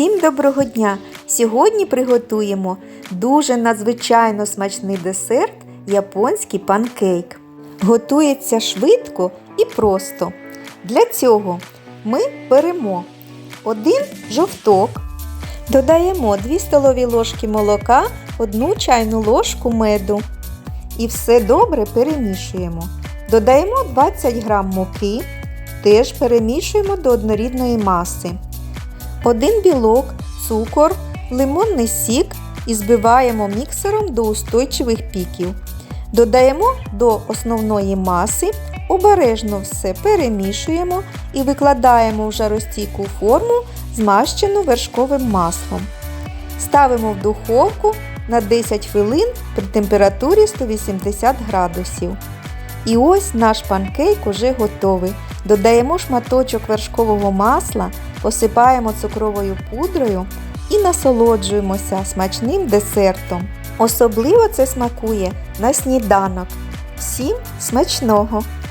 Всім доброго дня! Сьогодні приготуємо дуже надзвичайно смачний десерт японський панкейк. Готується швидко і просто. Для цього ми беремо один жовток, додаємо 2 столові ложки молока, 1 чайну ложку меду і все добре перемішуємо. Додаємо 20 г муки, теж перемішуємо до однорідної маси. Один білок, цукор, лимонний сік і збиваємо міксером до устойчивих піків. Додаємо до основної маси, обережно все перемішуємо і викладаємо в жаростійку форму, змащену вершковим маслом. Ставимо в духовку на 10 хвилин при температурі 180 градусів. І ось наш панкейк уже готовий. Додаємо шматочок вершкового масла, посипаємо цукровою пудрою і насолоджуємося смачним десертом. Особливо це смакує на сніданок. Всім смачного!